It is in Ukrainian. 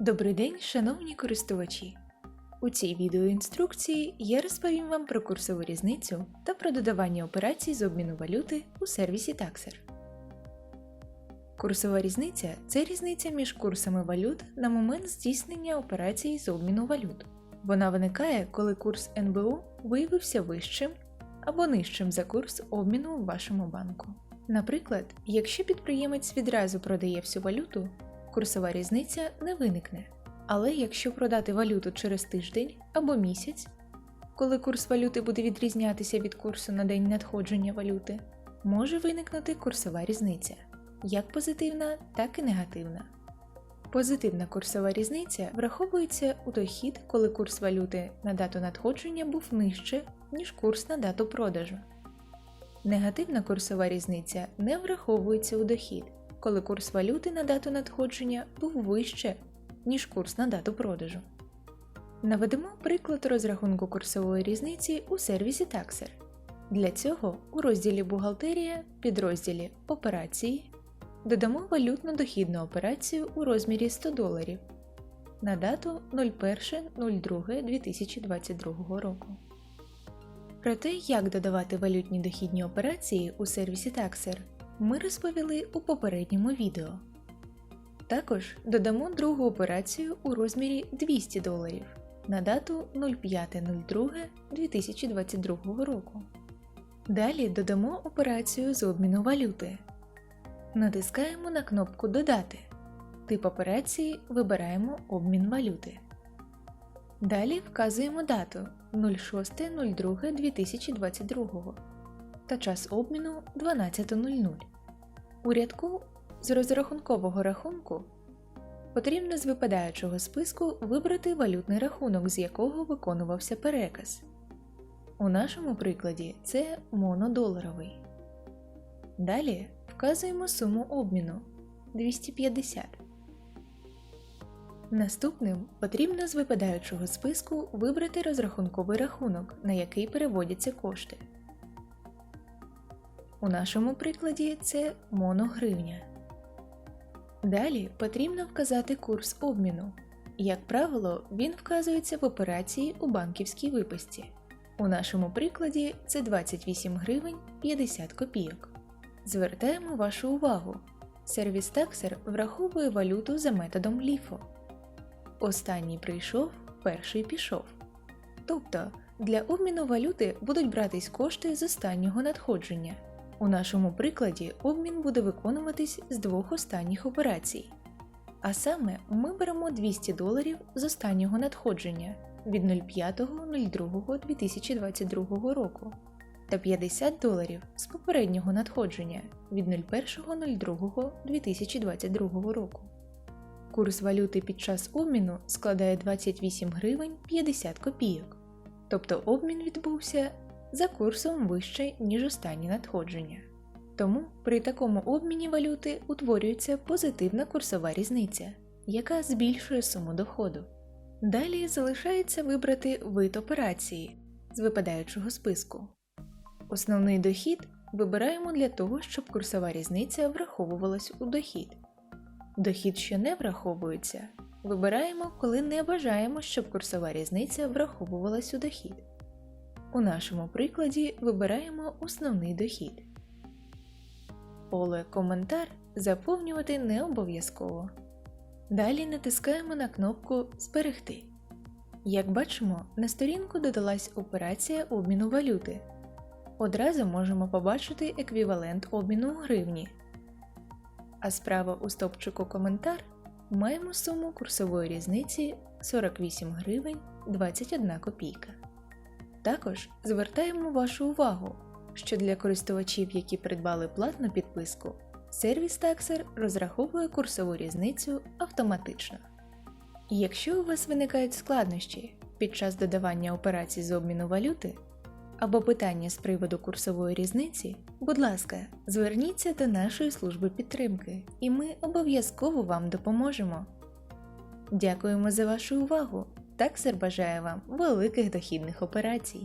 Добрий день, шановні користувачі! У цій відеоінструкції я розповім вам про курсову різницю та про додавання операцій з обміну валюти у сервісі Taxer. Курсова різниця це різниця між курсами валют на момент здійснення операцій з обміну валют. Вона виникає, коли курс НБУ виявився вищим або нижчим за курс обміну у вашому банку. Наприклад, якщо підприємець відразу продає всю валюту, курсова різниця не виникне. Але якщо продати валюту через тиждень або місяць, коли курс валюти буде відрізнятися від курсу на день надходження валюти, може виникнути курсова різниця, як позитивна, так і негативна. Позитивна курсова різниця враховується у дохід, коли курс валюти на дату надходження був нижче, ніж курс на дату продажу. Негативна курсова різниця не враховується у дохід, коли курс валюти на дату надходження був вище, ніж курс на дату продажу. Наведемо приклад розрахунку курсової різниці у сервісі Taxer. Для цього у розділі Бухгалтерія, підрозділі Операції додамо валютну дохідну операцію у розмірі 100 доларів на дату 01.02.2022 року. Про те, як додавати валютні дохідні операції у сервісі Taxer, ми розповіли у попередньому відео. Також додамо другу операцію у розмірі 200 доларів на дату 05.02.2022 року. Далі додамо операцію з обміну валюти. Натискаємо на кнопку Додати. Тип операції вибираємо обмін валюти. Далі вказуємо дату 06.02.2022 та час обміну 12.00. У рядку з розрахункового рахунку потрібно з випадаючого списку вибрати валютний рахунок, з якого виконувався переказ. У нашому прикладі це монодоларовий. Далі вказуємо суму обміну 250. Наступним потрібно з випадаючого списку вибрати розрахунковий рахунок, на який переводяться кошти. У нашому прикладі це моногривня. Далі потрібно вказати курс обміну. Як правило, він вказується в операції у банківській виписці. У нашому прикладі це 28 гривень 50 копійок. Звертаємо вашу увагу. Сервіс Taxer враховує валюту за методом LIFO. Останній прийшов, перший пішов. Тобто для обміну валюти будуть братись кошти з останнього надходження. У нашому прикладі обмін буде виконуватись з двох останніх операцій. А саме ми беремо 200 доларів з останнього надходження від 05.02.2022 року та 50 доларів з попереднього надходження від 01.02.2022 року. Курс валюти під час обміну складає 28 гривень 50 копійок, тобто обмін відбувся за курсом вище, ніж останні надходження. Тому при такому обміні валюти утворюється позитивна курсова різниця, яка збільшує суму доходу. Далі залишається вибрати вид операції з випадаючого списку. Основний дохід вибираємо для того, щоб курсова різниця враховувалась у дохід. Дохід, що не враховується, вибираємо, коли не бажаємо, щоб курсова різниця враховувалась у дохід. У нашому прикладі вибираємо основний дохід. Поле Коментар заповнювати не обов'язково. Далі натискаємо на кнопку Зберегти. Як бачимо, на сторінку додалась операція обміну валюти. Одразу можемо побачити еквівалент обміну у гривні. А справа у стопчику Коментар маємо суму курсової різниці 48 гривень 21 копійка. Також звертаємо вашу увагу, що для користувачів, які придбали платну підписку, сервіс Taxer розраховує курсову різницю автоматично. Якщо у вас виникають складнощі під час додавання операцій з обміну валюти або питання з приводу курсової різниці, будь ласка, зверніться до нашої служби підтримки, і ми обов'язково вам допоможемо. Дякуємо за вашу увагу! Таксер бажає вам великих дохідних операцій.